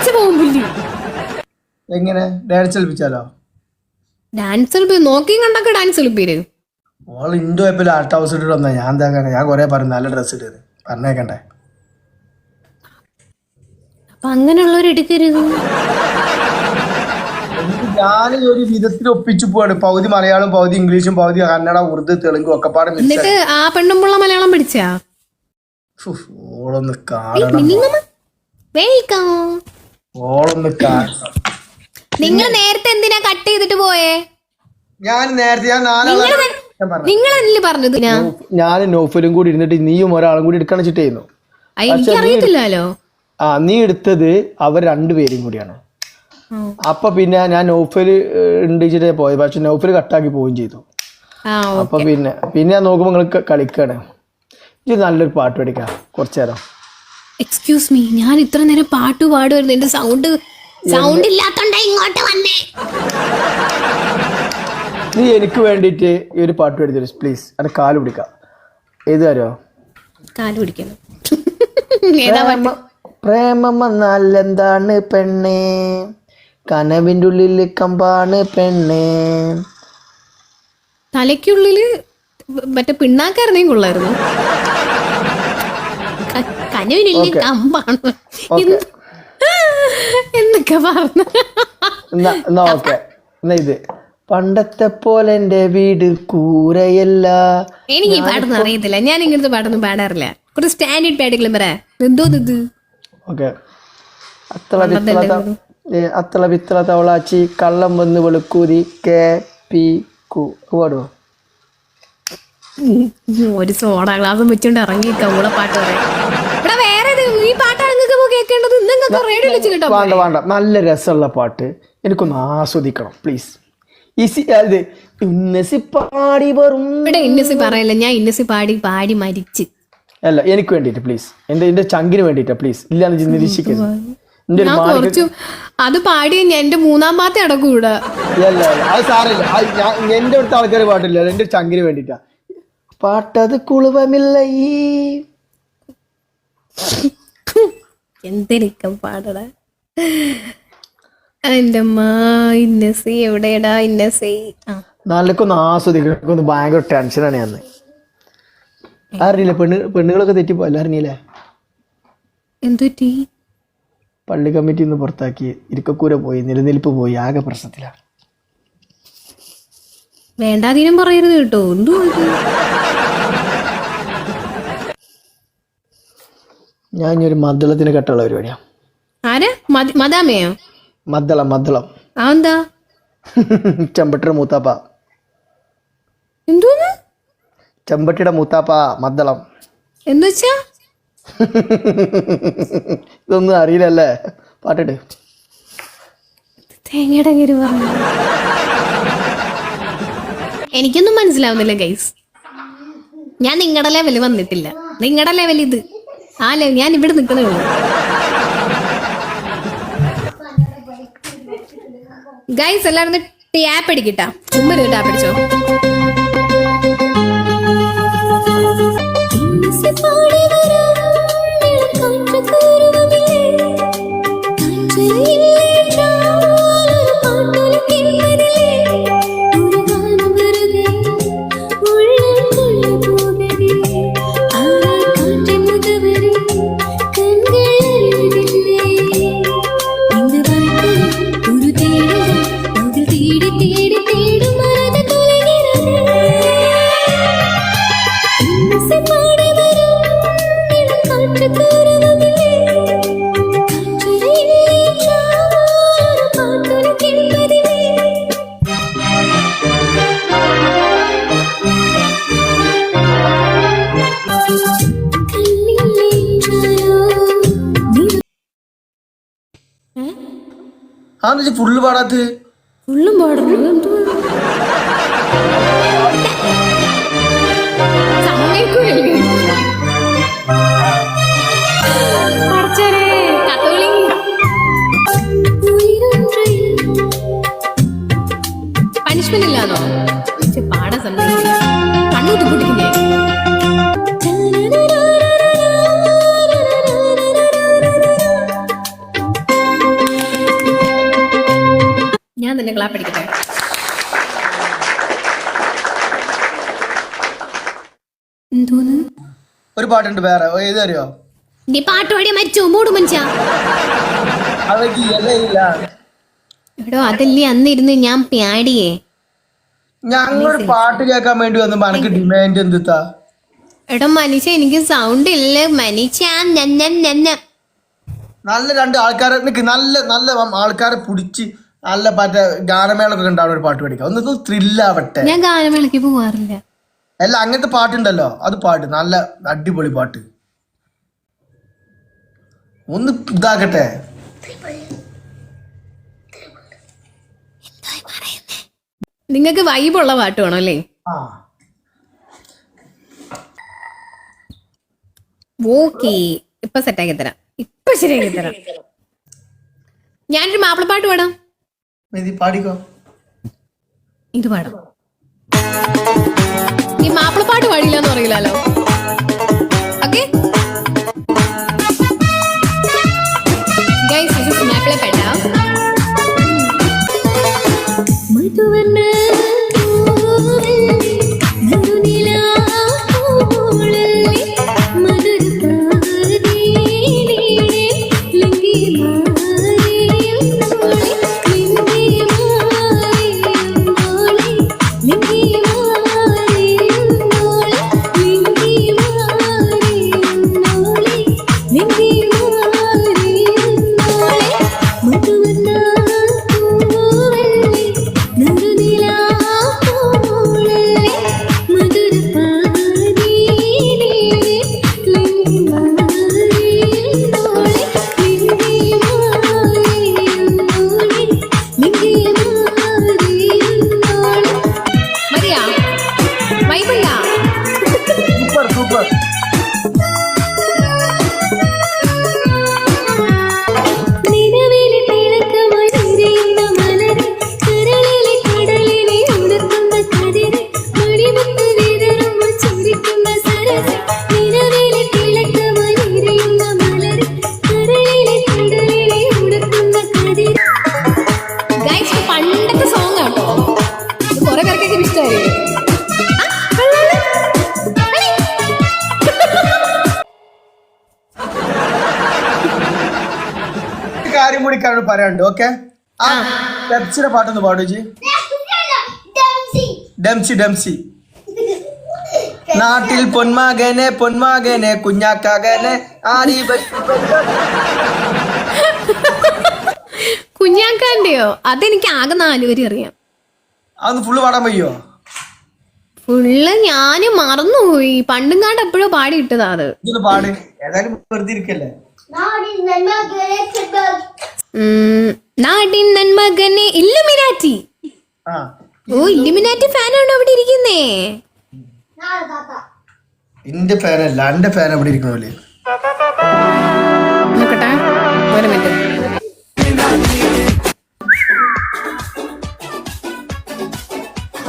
തെറിച്ച് പോകും പുല്ല്. എങ്ങനെ? ഡാൻസ് കളിപ്പിച്ചാലോ? ഡാൻസ് കളിപ്പി നോക്കിയും കണ്ടൊക്കെ ഡാൻസ് കളിപ്പീര് ഓൾ ഇൻഡോ എപ്പിൽ ആർട്ട് ഹൗസ് ഇട്ടിട്ട് വന്നാ ഞാൻ എന്താക്കാണ് ഞാൻ കൊറേ പറഞ്ഞു. നല്ല ഡ്രസ്സ് ഇട്ടത് പറഞ്ഞേക്കണ്ടേ? അപ്പൊ അങ്ങനെയുള്ളവർ എടുക്കരുത്. ഞാൻ ഒരു വിധത്തിൽ ഒപ്പിച്ചു പോവാണ്. പകുതി മലയാളം പകുതി ഇംഗ്ലീഷും പകുതി കന്നഡ ഉറുദു തെലുങ്ക് ഒക്കെ പാടും എന്നിട്ട് ആ പെണ്ണുമ്പുള്ള മലയാളം പഠിച്ചാ? ഓളൊന്ന് കാണണം. വെൽക്കം ഓളൊന്ന് നിങ്ങൾ നേരത്തെ എന്തിനാ കട്ട് ചെയ്തിട്ട് പോയേ? ഞാൻ നേരത്തെ ഞാൻ നിങ്ങൾ നിങ്ങളല്ലേ പറഞ്ഞത് ഞാൻ? ഞാൻ നോഫലും കൂടി ഇരുന്നിട്ട് നീയും ഒരാളും കൂടി എടുക്കണം വെച്ചിട്ട് ചെയ്യുന്നു എനിക്കറിയത്തില്ലല്ലോ ആ നീ എടുത്തത് അവർ രണ്ടുപേരും കൂടിയാണ്. അപ്പൊ പിന്നെ ഞാൻ നോഫൽ ഉണ്ടിച്ചിട്ടേ പോയത് പക്ഷെ നോഫൽ കട്ടാക്കി പോവുകയും ചെയ്തു. അപ്പൊ പിന്നെ പിന്നെ ഞാൻ നോക്കുമ്പോ നിങ്ങൾ കളിക്കാണ്. ഇത് നല്ലൊരു പാട്ട് പഠിക്കാം. കുറച്ചു നേരം. എക്സ്ക്യൂസ് മീ ഞാൻ ഇത്ര നേരം പാട്ട് പാടുമായിരുന്നു എന്റെ സൗണ്ട് സൗണ്ട് ഇല്ലാത്തോണ്ടാ ഇങ്ങോട്ട് വന്നേ. നീ എനിക്ക് വേണ്ടിട്ട് ഈ ഒരു പാട്ട് എടുത്തു പ്ലീസ് എന്റെ കാൽ പിടിക്കാം. ഏത് കാര്യോ? കാൽ പിടിക്കണം. ഏതാ പാട്ട്? പ്രേമം വന്നാൽ എന്താണ് പെണ്ണേ? കനവിന്റെ ഉള്ളിൽ കമ്പാണ് പെണ്ണേ. തലയ്ക്കുള്ളിൽ മറ്റേ പിണ്ണാക്കാരനെയും കൊള്ളായിരുന്നു. കനുവിനില്ലേ കമ്പാണ്. എന്നൊക്കെ പറഞ്ഞു. എന്നാ എന്നാ ഓക്കെ. എന്നാ ഇത്. പണ്ടത്തെ പോലെ എന്റെ വീട് കൂരയല്ല. എനിക്ക് ഈ പാട്ടൊന്നും അറിയത്തില്ല. ഞാൻ ഇങ്ങനത്തെ പാട്ടൊന്നും പാടാറില്ല. കുറച്ച് സ്റ്റാൻഡേർഡ് പാട്ടുകളും പറ. എന്തോ ഇത് ഓക്കെ. അത്ര അത്തള പിത്തള തവളാച്ചി കള്ളം വന്ന് വെളുക്കൂതി കെ പി കു. പാടുവോ? ഒരു സോഡ ഗ്ലാസും വെച്ചോണ്ട് ഇറങ്ങി കൂടെ പാട്ട് പറയാം ഇവിടെ വേറെ ഇത് ഈ പാട്ടാണ് നിങ്ങൾക്ക് കേൾക്കേണ്ടത് നിങ്ങൾക്ക് റേഡിയോ വെച്ച് കേട്ടോ വേണ്ട വേണ്ട. നല്ല രസമുള്ള പാട്ട്. എനിക്കൊന്ന് ആസ്വദിക്കണം പ്ലീസ് ഇന്നസി പറയല്ല ഞാൻ ഇന്നസി പാടി പാടി മരിച്ച്. അല്ല എനിക്ക് വേണ്ടിട്ട് പ്ലീസ് എന്റെ എന്റെ ചങ്കിന് വേണ്ടിട്ടാ പ്ലീസ് ഇല്ലാന്ന് നിരീക്ഷിക്കരുത്. ഞാൻ കുറച്ചു അത് പാടി എന്റെ മൂന്നാം പാത്ത അടക്കൂടാ. അല്ല അത് സാറില്ല എന്റെ അടുത്ത ആൾക്കാർ പാട്ടില്ല എന്റെ ചങ്കിന് വേണ്ടിട്ടാ പാട്ടത് കുളുവമില്ല ഈ എന്തിനൊക്കെ പാടട? എന്റെ ഇന്നസി എവിടെയടാ ഇന്നസി? നല്ലക്കൊന്ന് എനിക്കൊന്ന് ഭയങ്കര ടെൻഷനാണ് ഞാൻ അറിയില്ല പെണ്ണ് പെണ്ണുങ്ങളൊക്കെ തെറ്റിപ്പോയല്ല അറിഞ്ഞില്ലേ? എന്തുറ്റി പള്ളി കമ്മിറ്റി ഒന്ന് പുറത്താക്കി. ഇരിക്കക്കൂര പോയി നിലനിൽപ്പ് പോയി ആകെ പ്രശ്നത്തിലാണ് വേണ്ടാതീനം പറയരുത് കേട്ടോ. എന്തോ ഞാൻ ഇനി ഒരു മദ്ദളത്തിന് കെട്ടുള്ള പരിപാടിയാണ് ആരാ? മദ- മദാമയോ? മദ്ദളം മദ്ദളം. ആ എന്താ ചെമ്പട്ടിയുടെ മൂത്താപ്പ. എന്തോന്ന്? ചെമ്പട്ടിയുടെ മൂത്താപ്പ മദ്ദളം. എന്ന് വെച്ചാ? ഇതൊന്നും അറിയില്ലല്ലേ? പാട്ടിട്ട് തേങ്ങയുടെ കയറി പറഞ്ഞു. എനിക്കൊന്നും മനസ്സിലാവുന്നില്ല ഗൈസ് ഞാൻ നിങ്ങളുടെ ലെവൽ വന്നിട്ടില്ല. നിങ്ങളുടെ ലെവൽ ഇത്. ലെവൽ ഞാൻ ഇവിടെ നിൽക്കണേ ഉള്ളൂ. ഗൈസ് എല്ലാവരും ടാപ്പ് അടിക്കട്ടാ ചുമ്മാ ടാപ്പ് അടിച്ചോ தேடி അതെന്ന് വെച്ചാൽ ഫുള്ള് പാടാത്തത്? ഫുള്ളും പാടും പണിഷ്മെന്റ് ഇല്ലാന്നോ? പാടാൻ സമയം കണ്ണൂത്ത് പൊട്ടിക്കുന്നേ തന്നെ ക്ലാപ്പ് അടിക്കട്ടെ? എന്തോന്ന്? ഒരു പാട്ടുണ്ട് വേറെ. ഏതറിയോ ഏത് അറിയോ നീ പാട്ട് പാടിയ മരിച്ചോ? മൂട് മനുഷ്യ. എടോ അതല്ലേ അന്നിരുന്ന് ഞാൻ പാടിയേ. ഞങ്ങളൊരു പാട്ട് കേൾക്കാൻ വേണ്ടി വന്നപ്പോ എനിക്ക് ഡിമാൻഡ് എന്തുത്താ എടോ മനുഷ്യ എനിക്ക് സൗണ്ട് ഇല്ല. മനുഷ്യ നന്ന നന്ന നല്ല രണ്ട് ആൾക്കാരെ നല്ല നല്ല ആൾക്കാരെ പിടിച്ച് നല്ല മറ്റേ ഗാനമേളൊക്കെ ഉണ്ടാവുന്ന ഒരു പാട്ട് പഠിക്കാം. ഒന്ന് ത്രില്ലാവട്ടെ ഞാൻ ഗാനമേളക്ക് പോവാറില്ല. അല്ല അങ്ങനത്തെ പാട്ടുണ്ടല്ലോ. അത് പാട്ട്. നല്ല അടിപൊളി പാട്ട്. ഒന്ന് ഇതാക്കട്ടെ. നിങ്ങൾക്ക് വൈബുള്ള പാട്ട് വേണം അല്ലേ? ഓക്കേ. ഇപ്പൊ സെറ്റാക്കി തരാം. ഇപ്പൊ ശരിയാക്കി തരാം. ഞാനൊരു മാപ്പിളപ്പാട്ട് പാടാം. മെതി പാടിക്കോ? ഇത് പാടാം. ഈ മാപ്പിളപ്പാട്ട് പാടില്ല എന്ന് പറയില്ലല്ലോ. ഓക്കെ കാര്യം കൂടി കാര്യം പറയാനുണ്ട് ഓക്കെ ആ പെപ്സിയുടെ പാട്ടൊന്ന് പാടു ജി. ഡംസി ഡംസി. നാട്ടിൽ പൊന്മാകനെ പൊന്മാകനെ കുഞ്ഞാക്കാകനെ ആരി കുഞ്ഞാക്കാന്റെയോ? അതെനിക്ക് ആകെ നാലുപേരെ അറിയാം. അതൊന്ന് ഫുള്ള് പാടാൻ പയ്യോ ഫുള്ള് ഞാൻ മറന്നുപോയി. പണ്ടും കാണ്ട് എപ്പോഴോ പാടി ഇട്ടതാ അത് പാടി. ഏതായാലും വെറുതെ ഇരിക്കല്ലേ? നാടിൻ നന്മകനെ ഇല്ലുമിനാറ്റി. ഓ ഇല്ലുമിനാറ്റി ഫാനാണോ അവിടെ ഇരിക്കുന്നേ? എന്റെ ഫാനല്ല എന്റെ ഫാൻ എവിടെ ഇരിക്കണല്ലേ നോക്കട്ടെ ഒരു മിനിറ്റ്.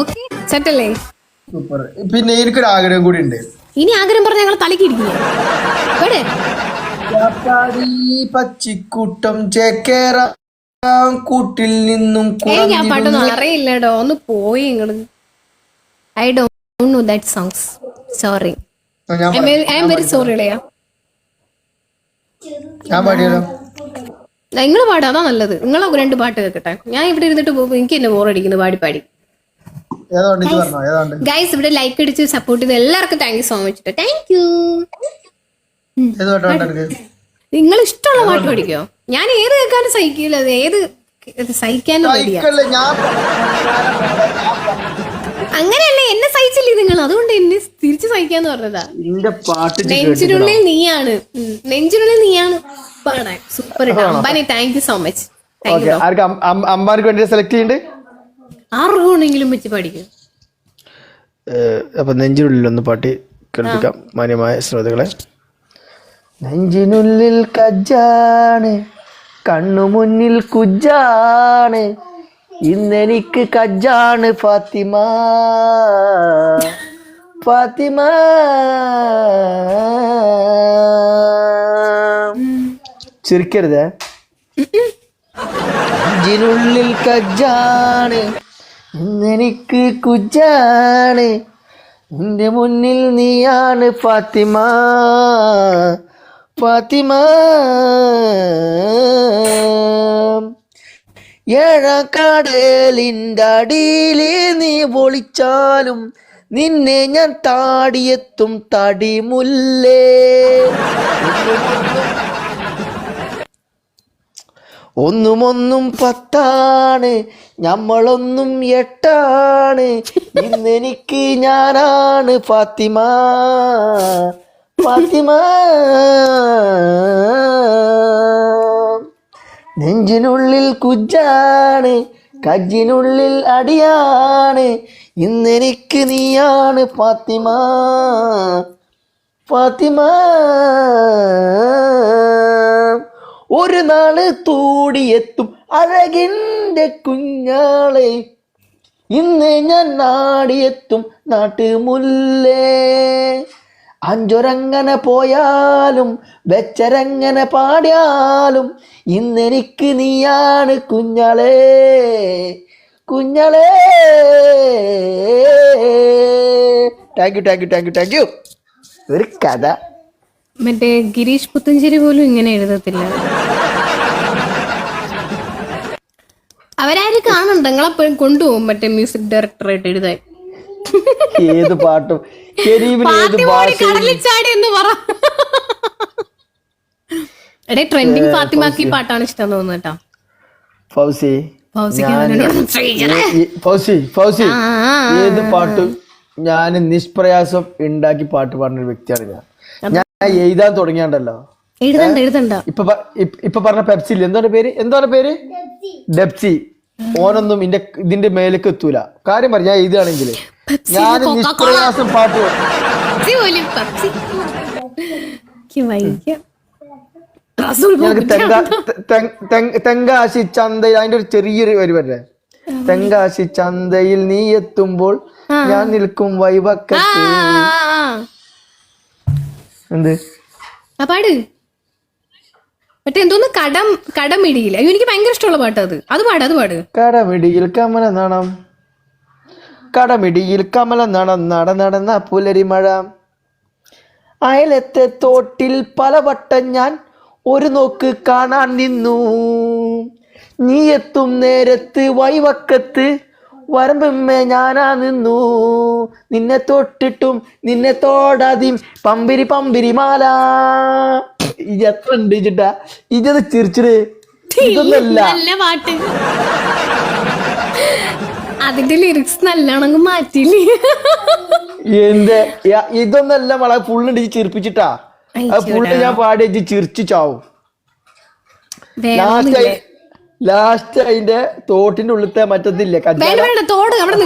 ഓക്കെ സെറ്റല്ലേ? സൂപ്പർ. പിന്നെ എനിക്കൊരു ആഗ്രഹം കൂടി ഉണ്ട്. ഇനി ആഗ്രഹം പറഞ്ഞ ഞങ്ങൾ തലക്ക് ഇടിക്കുക എവിടെ? പച്ചിക്കൂട്ടം ചേക്കേറാം കൂട്ടിൽ നിന്നും എനിക്ക് ആ പാട്ടൊന്നും അറിയില്ലടോ. ഒന്ന് പോയി നിങ്ങൾ I don't know that songs sorry I am very sorry ഇളയാ ഞാൻ പാടിയാലോ നിങ്ങൾ പാടാ അതാ നല്ലത്. നിങ്ങൾ രണ്ട് പാട്ട് കേൾക്കട്ടെ. ഞാൻ ഇവിടെ ഇരുന്നിട്ട് പോകും എനിക്ക് എന്നെ ബോറടിക്കുന്നു പാടി പാടി. ഗൈസ് ഇവിടെ ലൈക്ക് അടിച്ച് സപ്പോർട്ട് ചെയ്ത് എല്ലാവർക്കും thank you so much thank you ഏത് നിങ്ങൾ ഇഷ്ടമുള്ള പാട്ട് പഠിക്കോ? ഞാൻ ഏത് കേൾക്കാനും സഹിക്കില്ല ഏത് സഹിക്കാനും മടിയാ സൈക്കിളിൽ ഞാൻ? അങ്ങനെയല്ല എന്നെ സഹിച്ചില്ലേ നിങ്ങൾ അതുകൊണ്ട് എന്നെ തിരിച്ചു സഹിക്കാന്ന് പറഞ്ഞതാ. നിന്റെ പാട്ട് നെഞ്ചിനുള്ളിൽ നീയാണ്. ഉം. നെഞ്ചിനുള്ളിൽ നീയാണ് പാടാൻ. Super Ambani thank you so much thank okay you ആർക്ക് അം- അം- അമ്മാർക്ക് വേണ്ടി സെലക്ട് ചെയ്യണ്ട്? ആർക്കുണ്ടെങ്കിലും വെച്ച് പഠിക്കും. അപ്പൊ നെഞ്ചിനുള്ളിൽ ഒന്ന് പാട്ടി കേൾപ്പിക്കാം. മാന്യമായ ശ്രോതകളെ. നെഞ്ചിനുള്ളിൽ കജ്ജാണ് കണ്ണു മുന്നിൽ കുജ്ജാണ്. ഇന്നെനിക്ക് കജ്ജാണ് ഫാത്തിമ. ഫാത്തിമ. ചിരിക്കരുത്. നെഞ്ചിനുള്ളിൽ കജ്ജാണ് ഇന്നെനിക്ക് കുജ്ജാണ്. നിന്റെ മുന്നിൽ നീയാണ് ഫാത്തിമ. ഫാത്തിമ. ഏഴക്കടലിന്റെ അടിയിൽ നീ പൊളിച്ചാലും നിന്നെ ഞാൻ താടിയെത്തും തടിമുല്ലേ. ഒന്നും ഒന്നും പത്താണ് നമ്മളൊന്നും എട്ടാണ്. ഇന്നെനിക്ക് ഞാനാണ് ഫാത്തിമ. ഫാത്തിമ. നെഞ്ചിനുള്ളിൽ കുജാണ് കജ്ജിനുള്ളിൽ അടിയാണ് ഇന്നെനിക്ക് നീയാണ് ഫാത്തിമ. ഫാത്തിമ ഒരു നാൾ തൂടിയെത്തും അഴകിന്റെ കുഞ്ഞാളെ. ഇന്ന് ഞാൻ നാടിയെത്തും നാട്ടുമുല്ലേ? അഞ്ചൊരങ്ങനെ പോയാലും വെച്ചരങ്ങനെ പാടിയാലും ഇന്നെനിക്ക് നീയാണ് കുഞ്ഞളെ കുഞ്ഞളെ. Thank you thank you thank you thank you ഒരു കഥ. മറ്റേ ഗിരീഷ് പുത്തഞ്ചേരി പോലും ഇങ്ങനെ എഴുതത്തില്ല. അവരാരും കാണുന്നുണ്ട് നിങ്ങളെപ്പോഴും കൊണ്ടുപോകും മറ്റേ മ്യൂസിക് ഡയറക്ടറായിട്ട് എഴുതാൻ. ഏത് പാട്ടും കരീബിന് ഏത് എന്ന് പറ. എടേ ട്രെൻഡിങ് ഫാത്തിമാക്ക് ഈ പാട്ടാണ് ഇഷ്ടം തോന്നുന്നു കേട്ടോ. ഫൗസി. ഫൗസി ഫൗസി. ഏത് പാട്ടും ഞാൻ നിഷ്പ്രയാസം ഉണ്ടാക്കി പാട്ട് പാടുന്ന ഒരു വ്യക്തിയാണ് ഞാൻ. ഞാൻ എഴുതാൻ തുടങ്ങിയാണ്ടല്ലോ. എഴുതണ്ട എഴുതണ്ട. ഇപ്പൊ ഇപ്പൊ പറഞ്ഞ പെപ്സി ഇല്ല? എന്താണ് പേര്? എന്താണ് പേര്? ഡെപ്സി. ഓനൊന്നും ഇന്റെ ഇതിന്റെ മേലേക്ക് എത്തൂല. കാര്യം പറഞ്ഞ ഞാൻ എഴുതുകയാണെങ്കിൽ ഞാൻ നിഷ്പ്രയാസം പാട്ട് തെങ്കാശി ചന്തയിൽ അതിന്റെ ഒരു ചെറിയൊരു വരി വരെ തെങ്കാശി ചന്തയിൽ നീ എത്തുമ്പോൾ ഞാൻ നിൽക്കും വൈവക്ക വൈവക്കത്ത്. എന്ത്? പാട്. മറ്റേ എന്തോന്ന്? കടം കടമിടിയിൽ എനിക്ക് ഭയങ്കര ഇഷ്ടമുള്ള പാട്ട് അത്. അത് പാട് അത് പാട്. കടമിടിയിൽ കമല നണം. കടമിടിയിൽ കമല നടന്നട നട നടന്ന പുലരിമഴ. അയലത്തെ തോട്ടിൽ പലവട്ടം ഞാൻ ഒരു നോക്ക് കാണാൻ നിന്നു. നീ എത്തും നേരത്ത് വൈവക്കത്ത് വരമ്പമ്മേ ഞാനാ നിന്നു. നിന്നെ തൊട്ടിട്ടും നിന്നെ തോടാതിയും പമ്പിരി പമ്പിരി മാല. ഇത് എത്ര ഉണ്ട് ചിട്ടാ? ഇതൊന്ന് ചിരിച്ചിട്. ഇതൊന്നല്ല. പാട്ട്. അതിന്റെ ലിറിക്സ് നല്ലോണമെങ്കിൽ മാറ്റിയില്ലേ? എന്റെ ഇതൊന്നല്ല വള ഫുള്ള് ചിരിപ്പിച്ചിട്ടാ. അത് ഫുള്ള് ഞാൻ പാടി വെച്ച് ചിരിച്ചു ചാവും. ലാസ്റ്റ് ലാസ്റ്റ് അതിന്റെ തോട്ടിന്റെ ഉള്ളിലത്തെ മറ്റത്തില്ലേ തോട് അവിടെ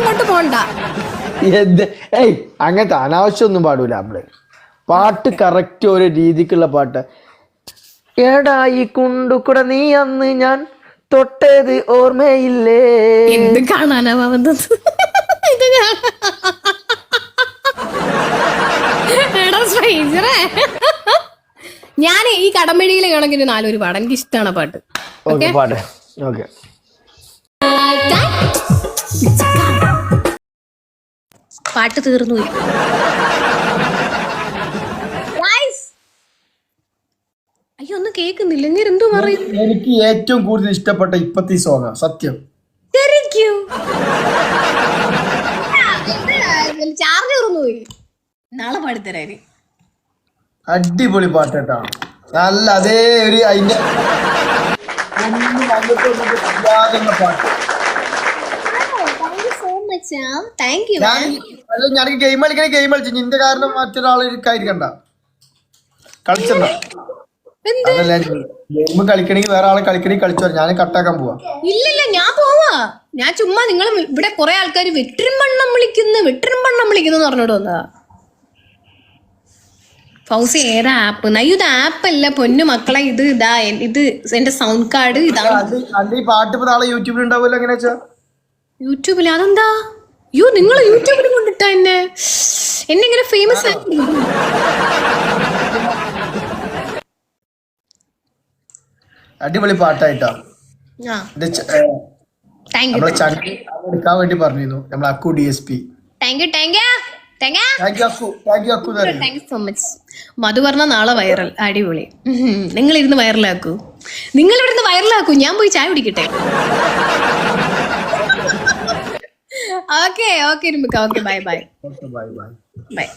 അങ്ങോട്ട് പോണ്ട. എന്ത്? ഏയ് അങ്ങനത്തെ അനാവശ്യമൊന്നും പാടൂല നമ്മൾ. പാട്ട് കറക്റ്റ് ഒരു രീതിക്കുള്ള പാട്ട്. എടാ ഈ കുണ്ടുക്കുട നീ അന്ന് ഞാൻ തൊട്ടത് ഓർമ്മയില്ലേ? എന്ത് കാണാനാ വന്നത്? ഇത് കാണാ- എടാ സ്ട്രേഞ്ചറേ. ഞാൻ ഈ കടമ്പഴിയിലെ കണക്കിന് നാലൊരു പാടാം എനിക്ക് ഇഷ്ടമാണ് പാട്ട് ഓക്കെ? പാട്ട് ഓക്കെ. പാട്ട് തീർന്നു പോയി. Guys! അയ്യോ ഒന്നും എന്തോ എനിക്ക് ഏറ്റവും കൂടുതൽ ഇഷ്ടപ്പെട്ട ഇപ്പത്തെ ഈ സോങ്ങാ സത്യം. ചാർജ് പോയി. നാളെ അടിപൊളി പാട്ട് കേട്ടാ. നല്ല അതേ ഒരു അതിന്റെ ഞാൻ ഗെയിം കളിക്കണ ഗെയിം കളിച്ചു നിന്റെ കാരണം മറ്റൊരാൾ കയറിക്കണ്ട കളിച്ചണ്ട. അതല്ല ഗെയിം കളിക്കണെങ്കിൽ വേറെ ആളെ കളിക്കണെങ്കിൽ കളിച്ചോ ഞാൻ കട്ടാക്കാൻ പോവാ. ഇല്ലില്ല ഞാൻ പോവാ. ഞാൻ ചുമ്മാ നിങ്ങൾ ഇവിടെ കുറെ ആൾക്കാർ വെട്ടിരും പണ്ണം വിളിക്കുന്നു വെട്ടിരും പണ്ണം വിളിക്കുന്നു പറഞ്ഞോട് വന്നതാ. ഫൗസി ഏതാ ആപ്പ് അയ്യോ ഇത് ആപ്പ് അല്ല പൊന്നു മക്കളെ ഇത് ഇതാ ഇത് എന്റെ സൗണ്ട് കാർഡ് ഇതാണ്. പാട്ട് നാളെ യൂട്യൂബിൽ ഉണ്ടാവുമല്ലോ എങ്ങനെ യൂട്യൂബിൽ അതെന്താ? അയ്യോ നിങ്ങൾ യൂട്യൂബിൽ കൊണ്ടിട്ടാ എന്നെ. എന്നെ ഇങ്ങനെ ഫേമസ് അടിപൊളി പാട്ടായിട്ടാ. നമ്മളെ ചണ്ടി എടുക്കാൻ വേണ്ടി പറഞ്ഞിരുന്നു. നമ്മളെ Akku D S P thank you thank you Madhu പറഞ്ഞ നാളെ വൈറൽ അടിപൊളി. നിങ്ങൾ ഇരുന്ന് വൈറലാക്കൂ നിങ്ങൾ ഇവിടുന്ന് വൈറലാക്കൂ ഞാൻ പോയി ചായ കുടിക്കട്ടെ. Okay okay okay bye bye bye. Bye